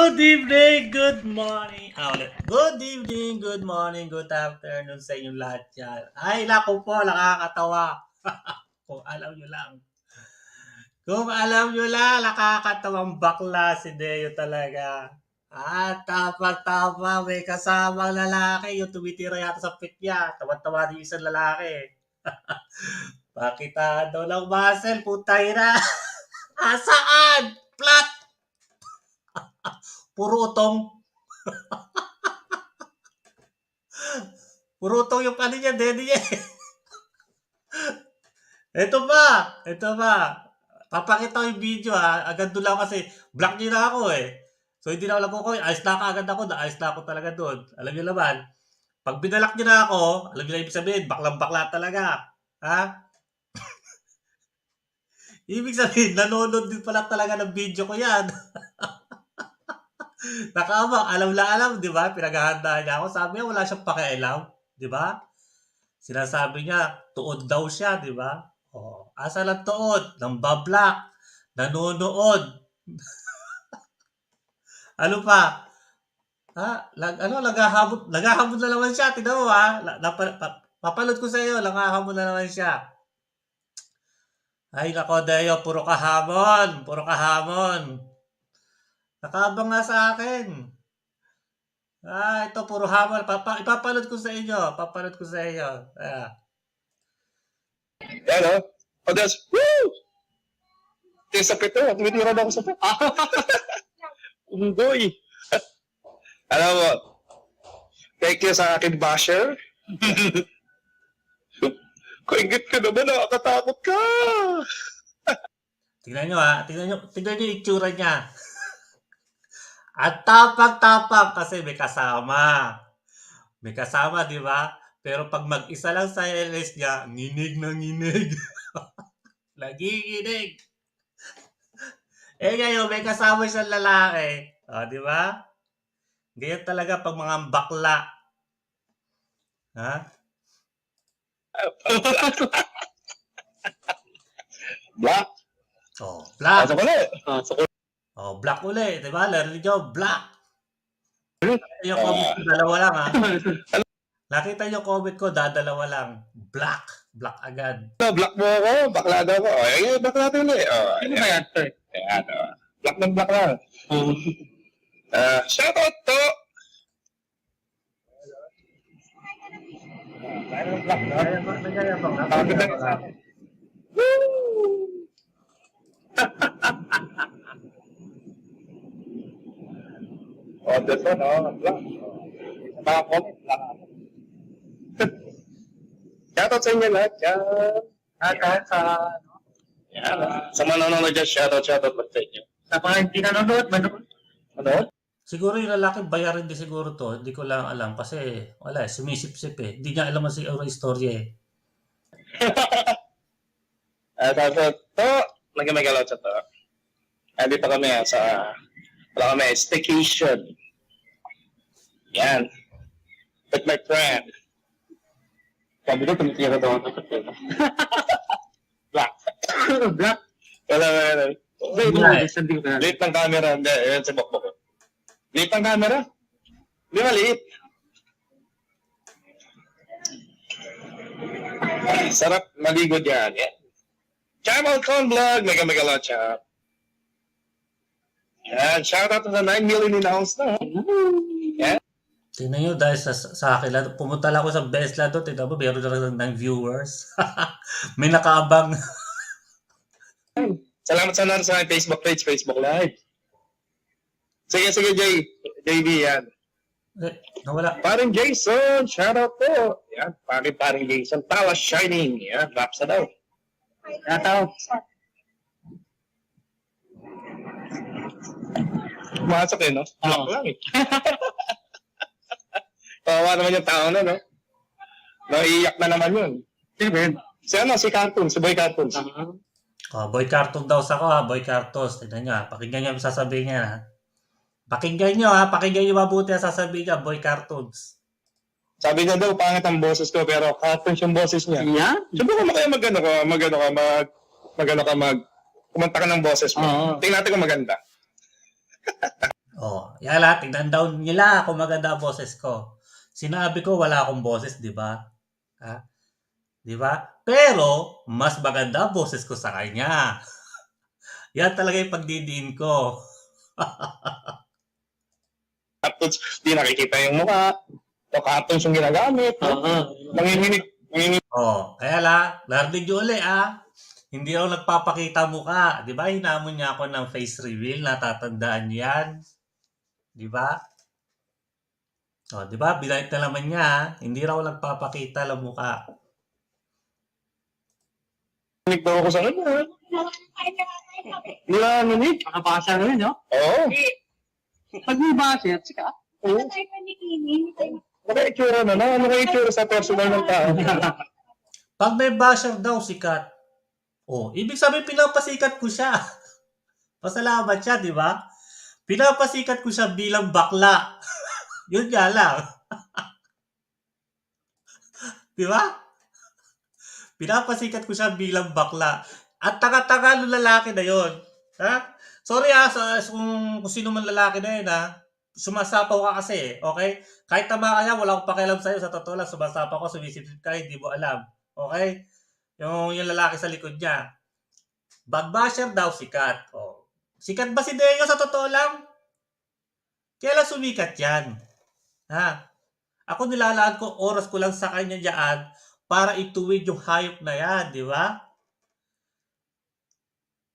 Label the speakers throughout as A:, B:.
A: Good evening, good morning. Ah. Good evening, good morning, good afternoon sa inyong lahat yan. Ay, naku po, nakakatawa. Kung alam nyo lang. Kung alam nyo lang, nakakatawang bakla si Deo talaga. At tapang-tapa, may kasamang lalaki. Yung tumitira yata sa pit niya. Tawan-tawa din isang lalaki. Pakita daw ng muscle, putay na. Asaan? Flat! Puro utong. Puro utong yung ano niya, daddy niya. ito pa, ito pa. Papakita ko yung video ha. Agad doon lang kasi black niya na ako eh. So hindi na ako nagkukoy. Ayos na agad ako. Ayos na ako talaga doon. Alam niyo naman. Pag binalak niyo na ako, alam niyo na ibig sabihin, baklang bakla talaga. Ha? ibig sabihin, nanonood din pala talaga ng video ko yan. Nakabang, alam na alam, di ba? Pinaghahandaan niya ako. Sabi niya, wala siyang pakialam. Di ba? Sinasabi niya, tuod daw siya, di ba? Oh, asa lang tuod? Nang bablak. Nanonood. ano pa? Ha? Lag, ano, naghahamon, naghahamon na naman siya. Tignan mo ha. Napa- pa- papalot ko sa iyo, naghahamon na naman siya. Ay, nako, Deo, puro kahamon. Puro kahamon. Nakabang nga sa akin. Ah, ito puro hamon. Papa, ipapalot ko sa inyo. Papalot ko sa inyo. Ah.
B: Yan o. O, das, woo! Tingin sa pito, tumitira na ako sa pito. Unggoy. Alam mo, thank you sa akin basher. Kaingit ka naman, nakakatakot ka.
A: Tingnan nyo ha. Tingnan nyo, tingnan nyo yung itsura niya. At tapang-tapang kasi may kasama. May kasama, di ba? Pero pag mag-isa lang sa LS niya, nginig na nginig. Nagiginig. Eh ngayon, may kasama siyang lalaki. O, di ba? Ganyan talaga pag mga bakla. Ha?
B: Black.
A: Oh, black.
B: Pasok ulit. Pasok.
A: Oh, black uli. Di ba? Larinig nyo, black. Yung comment ko, dalawa lang ha. Nakita yung comment ko, dadalawa lang. Black. Black agad.
B: Black mo ako, bakla daw ako. Ay, black natin ulit. O,
C: Ano ba yan, sir?
B: Ayan, o. Black ng black lang. Ah, shout out to.
A: Nagayabang na.
B: Sabi na- Woo! Oh, this one, oh, black. Mga comment lang. Shoutout sa inyo lahat, yan.
C: At kahit sa, ano,
B: Yan. Sa mga nanonood dyan, shoutout, shoutout back sa inyo.
C: sa mga hindi nanonood, manood.
B: Ano?
A: Siguro yung lalaki bayarin din siguro to. Hindi ko lang alam kasi wala eh, sumisip-sip eh. Hindi niya alam ang siguro istorya eh.
B: At uh, to, nagmamagalaw sa to. Andito kami ah, sa, wala kami, staycation. Yan. With my friend.
C: Sabi ko, tumitira daw ako sa pera.
B: Black.
C: Black.
B: Wala, wala, wala.
A: Eh.
B: Liit ng camera. Hindi, yan si Bokbok. Liit ng camera? Hindi maliit. Sarap maligo dyan. Yan. Channel Con Vlog. Mega mega lot chap. Yan, shoutout to the 9 million in house na.
A: Tingnan nyo, dahil sa, sa akin lang, pumunta lang ako sa Besla doon, tingnan mo, meron na lang ng viewers. May nakaabang.
B: Salamat sa nanonood sa Facebook page, Facebook Live. Sige, sige, Jay. JB, yan.
A: Eh, nawala.
B: Paring Jason, shoutout po. Yan, paring paring Jason. Tawa Shining. Yan, lapsa daw.
C: Tataw.
B: Pumasok eh, no?
C: Oo.
B: Lock lang eh. Kawawa naman yung tao na, no? Naiiyak na naman yun.
C: Sino ba yun?
B: Si ano, si Cartoon, si Boy Cartoon.
A: Oh, boy cartoon daw sa ko ha, boy cartoons. Tingnan nyo ha, pakinggan nyo ang sasabihin niya ha. Pakinggan nyo ha, pakinggan nyo mabuti ang sasabihin niya, boy cartoons.
B: Sabi niya daw, pangit ang boses ko, pero cartoons yung boses niya.
C: Yan?
B: Subukan mo kaya mag-ano ka, mag-ano ka, mag, mag-ano ka, mag, kumanta ka ng boses mo.
C: Oo.
B: Tingnan natin kung maganda.
A: Oh, yala, tingnan daw nila kung maganda ang boses ko. Sinabi ko wala akong boses, di ba? Ha? Di ba? Pero, mas maganda ang boses ko sa kanya. Yan talaga yung pagdidiin ko.
B: Cartoons, di nakikita yung mukha. O cartoons yung ginagamit.
C: Oo.
B: Nanginginig, nanginginig.
A: Oh, kaya la, narinig nyo uli ah. Hindi ako nagpapakita mukha. Di ba? Hinamon niya ako ng face reveal. Natatandaan niyo yan. Di ba? Oh, di ba? Binait na naman niya. Hindi raw nagpapakita ng mukha.
B: Nanginig daw ako sa kanya. Hindi na nanginig.
C: Nakapasa na rin, no?
B: Oo.
C: Pag may budget, sika.
B: Oo. Ano itsura na? Ano kaya itsura sa personal ng tao?
A: Pag may basher daw, sikat. Oh, ibig sabihin pinapasikat ko siya. Pasalamat siya, di ba? Pinapasikat ko siya bilang bakla. Yun nga lang. di ba? Pinapasikat ko siya bilang bakla. At taga-taga ng lalaki na yon. Ha? Sorry ah, sa, kung, kung sino man lalaki na yun ha. Sumasapaw ka kasi eh, okay? Kahit tama ka niya, wala akong pakialam sa'yo. Sa totoo lang, sumasapaw ka, sumisipsip ka, hindi mo alam. Okay? Yung, yung lalaki sa likod niya. Bagbasher daw, sikat. Oh. Sikat ba si Deo sa totoo lang? Kailan sumikat yan? Ha? Ako nilalaan ko, oras ko lang sa kanya dyan para ituwid yung hayop na yan, di ba?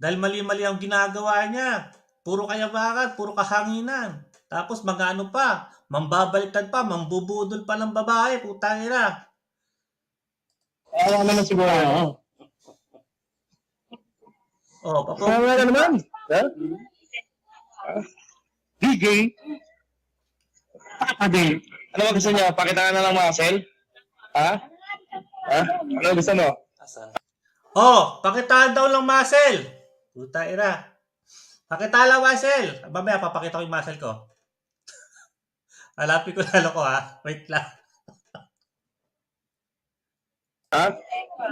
A: Dahil mali-mali ang ginagawa niya. Puro kayabangan, puro kahanginan. Tapos mga ano pa, mambabaliktad pa, mambubudol pa ng babae, putang ina.
B: Awa naman siguro.
C: Oo.
A: Oh, papo.
B: Awa ka naman. Ha? DJ,
C: Pakapadi.
B: ano ba gusto niya? Pakitaan na lang muscle? Ha? Ha? Ano gusto mo?
A: Oh, pakitaan daw lang muscle. Puta ina. Pakita lang muscle. Mamaya papakita ko yung muscle ko. Alapin ko lalo ko ha. Wait lang.
B: Ha?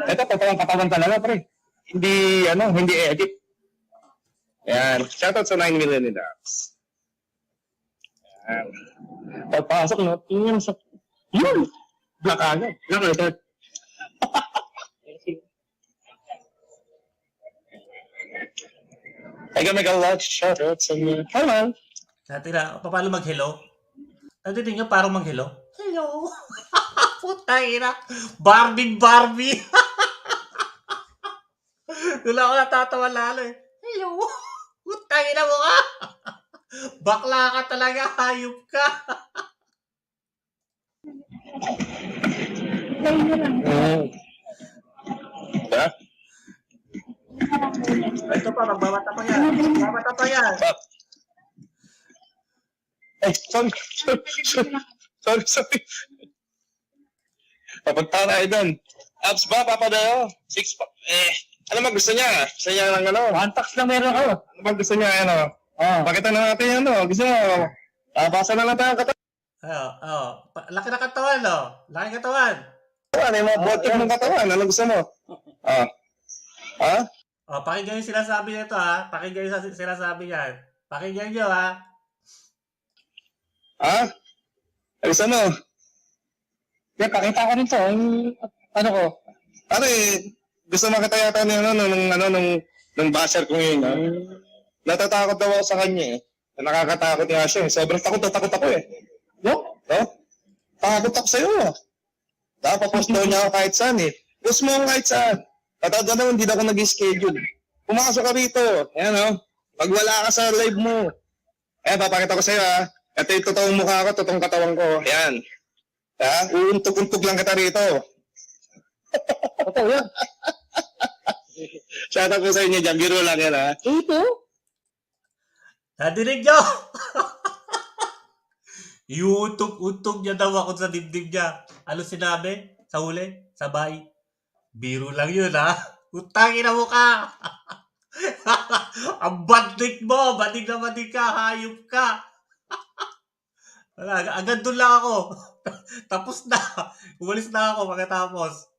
B: Ito, totoong katawan talaga, pre. Hindi, ano, hindi edit. Yan. Shoutout sa 9 million in dollars. Yan. Pagpasok, no? Tingnan sa... Yun! Black agad. Black agad. I got make a lot of shoutouts and uh, hello.
A: Dati na, paano mag-hello? Nandito nyo parang mag-hello? Hello. Puta ina. Barbie Barbie. Doon ako natatawa lalo eh. Hello. Puta ina mo ka. Bakla ka talaga. Hayop ka.
B: Diba?
A: Ito pa, magbabata pa yan. Magbabata pa yan.
B: Ay, sorry, sorry, sorry, sorry, sorry. Papunta na tayo doon. Abs ba, papadayo? Six pa. Eh, ano ba gusto niya? Gusto niya ng ano?
C: One tax lang meron ako.
B: Ano ba gusto niya, ano?
C: Oo.
B: Pakita na natin yung ano. Gusto niya, tabasa na lang tayo ang katawan.
A: Oh, oh. Pa- Laki na katawan, oh. Laki katawan.
B: Ano yung mga bottom ng katawan? Ano gusto mo? Ah. Ha?
A: Oh, pakinggan yung sinasabi nito ha. Pakinggan yung sinasabi yan. Pakinggan nyo ha.
B: Ha? Ay, gusto
C: Kaya pakita ko rin to. Yung, ano ko.
B: Ano eh, gusto makita yata ng ano, nung, ano, nung, nung basher ko ngayon, ha? natatakot daw ako sa kanya eh. Nakakatakot nga siya eh. Sobrang takot na takot ako eh. No? No? Takot ako sa'yo ah. Dapat post daw niya ako kahit saan eh. Post mo ako kahit saan. Tatanda naman, hindi na ako nag-schedule. Pumasok ka rito. Ayan o. Pag wala ka sa live mo. Ayan, papakita ko sa'yo ah. Ito yung totoong mukha ko, totoong katawan ko. Ayan. Ha? Uuntog-untog lang kita rito.
C: Totoo yan.
B: Shoutout ko sa inyo dyan. Biro lang yan ha.
C: Ito?
A: Nadinig nyo? Iuutog-utog niya daw ako sa dibdib niya. Ano sinabi? Sa huli? Sabay? Biro lang yun, ha? Utangin na mo ka! Ang bandig mo! Bandig na bandig ka! Hayop ka! Wala, ag- agad doon lang ako. Tapos na. Umalis na ako pagkatapos.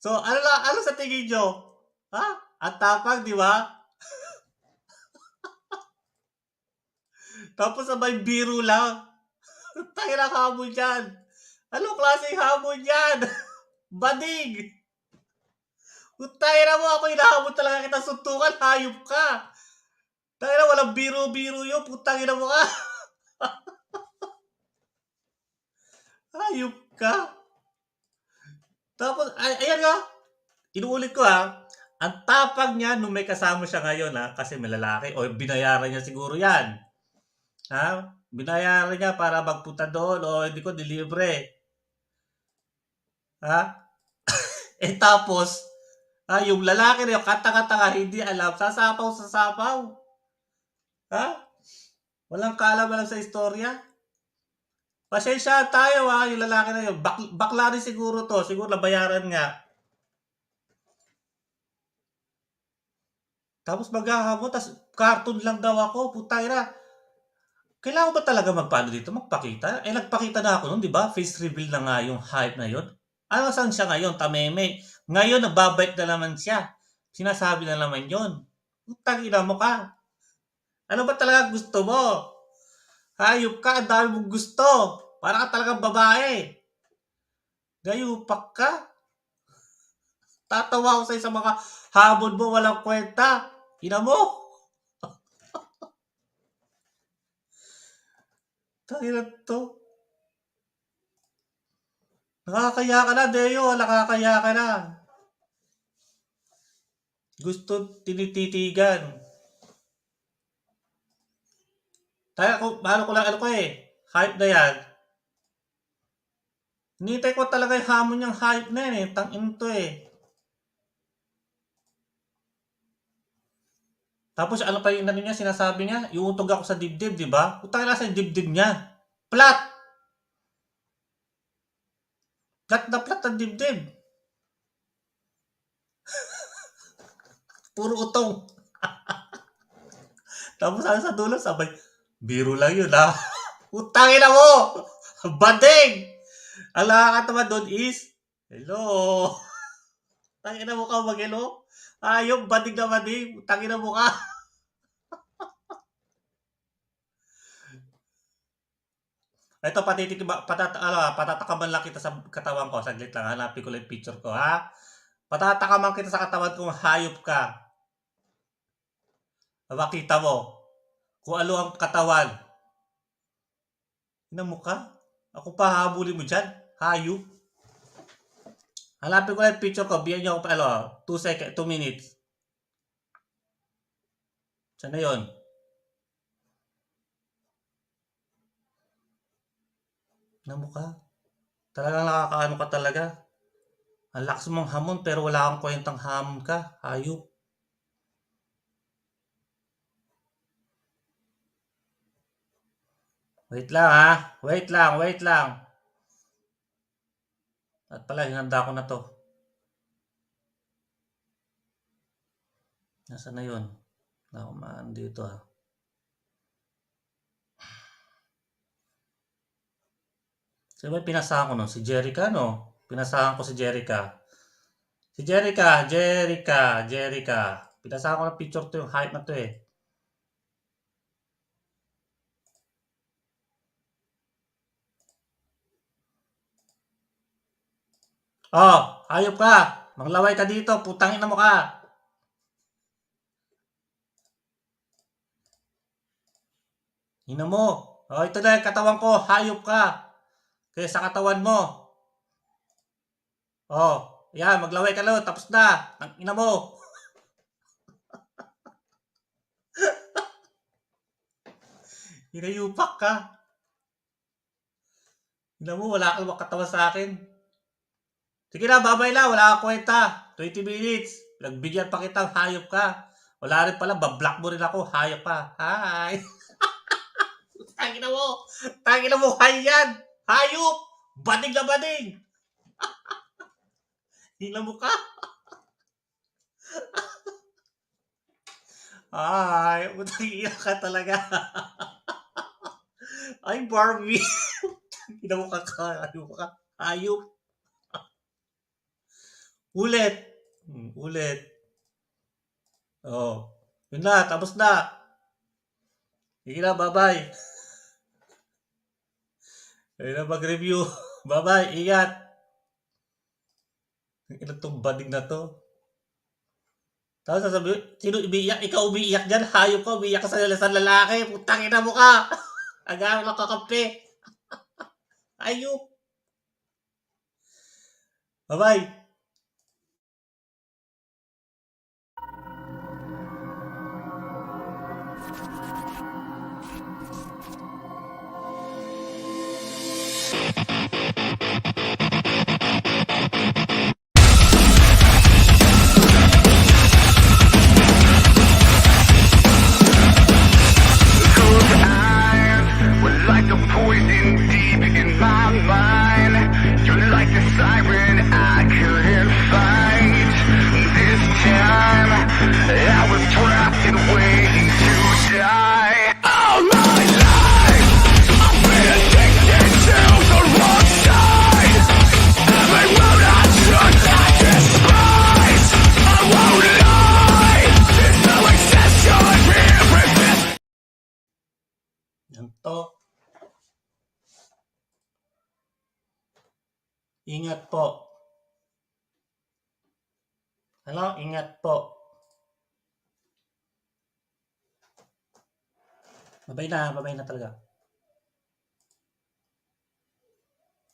A: So, ano lang, ano sa tingin nyo? Ha? At tapang, di ba? Tapos sabay biro lang. Tayo na hamon yan. Anong klaseng hamon yan? Bading! Tayo na mo ako hinahamon talaga kita suntukan. Hayop ka. Tayo na walang biro-biro yun. Putang ina mo ka. Hayop ka. Tapos, ay, ayan nga. Inuulit ko ha. Ang tapag niya nung may kasama siya ngayon ha. Kasi may lalaki. O binayaran niya siguro yan. Ha? Binayaran niya para magpunta doon o hindi ko delivery. Ha? eh tapos, ha, yung lalaki na yung kata-kata hindi alam, sasapaw sasapaw. Ha? Walang kaalaman lang sa istorya. Pasensya tayo ha, yung lalaki na yun. Bak bakla rin siguro to. Siguro nabayaran nga. Tapos maghahamon, tapos cartoon lang daw ako. Putay na. Kailangan ba talaga magpaano dito? Magpakita? Eh, nagpakita na ako nun, di ba? Face reveal na nga yung hype na yun. Ano saan siya ngayon? Tameme. Ngayon, nagbabike na naman siya. Sinasabi na naman yun. Putang ina mo ka. Ano ba talaga gusto mo? Hayop ka, ang dami mong gusto. Para ka talagang babae. Gayupak ka. Tatawa ako sa'yo sa mga habon mo, walang kwenta. Ina mo. Tangina to. Nakakaya ka na, Deo. Nakakaya ka na. Gusto tinititigan. Kaya ko, paano ko lang ano ko eh. Hype na yan. Hinintay ko talaga yung hamon niyang hype na yan eh. Tangin to eh. Tapos ano pa yung ano niya, sinasabi niya, iutog ako sa dibdib, di ba? Utang na sa dibdib niya. Plat! Plat na plat ang dibdib. Puro utong. Tapos ano sa dulo, sabay, biro lang yun ha. Utangin na mo! Bading! Ang nakakatawa doon is, hello! Tangin na mo ka mag-hello? Ayok, badig na badig. Tangin na mo ka. Ito, patitik, patat, ano, patatakaman lang kita sa katawan ko. Saglit lang, hanapin ko lang picture ko, ha? Patatakaman kita sa katawan kung hayop ka. Makita mo kung ano ang katawan. Ina mo? Ako pa habulin mo dyan? Hayop? Hanapin ko lang picture ko. Biyan niyo ako pa, ano, 2 seconds, 2 minutes. Saan na yun? Na mukha. Talagang nakakaano ka talaga. Ang lakas mong hamon pero wala kang kwentang hamon ka. Hayop. Wait lang ha. Wait lang, wait lang. At pala, hinanda ko na to. Nasaan na yun? Wala akong maan dito ha. Ba yung pinasahan ko nun? Si Jerica, no? Pinasahan ko si Jerica. Si Jerica, Jerica, Jerica. Pinasahan ko ng picture to yung hype na to eh. Oh, hayop ka. Manglaway ka dito. Putangin na mo ka. Ina mo. Oh, ito na yung katawan ko. Hayop ka. Kaya sa katawan mo. Oh, yan. Maglaway ka lang. Tapos na. Ang ina mo. Hinayupak ka. Ina mo, wala kang makatawa sa akin. Sige na, babay na. Wala kang kwenta. 20 minutes. Nagbigyan pa kitang hayop ka. Wala rin pala, bablock mo rin ako. Hayop ka. Hi. Tangina mo. Tangina mo, hay yan. Hayop. Bading na bading. Hila mo ka. Ay, utang ka talaga. Ay, Barbie. Ina mo ka ka. Ano ka? Hayop. Ulit. Hmm, ulit. Oh. Yun na, tapos na. Sige na, bye-bye. Ayun na mag-review. Bye-bye, ingat. Ilan tong bading na to? Tapos sasabi, sino umiiyak? Ikaw umiiyak dyan? Hayop ka, umiiyak ka sa, sa lalaki. Putang ina mo ka. Agaw lang kakampi. Hayop. Bye-bye. To. Ingat po. Ano? Ingat po. Babay na, babay na talaga.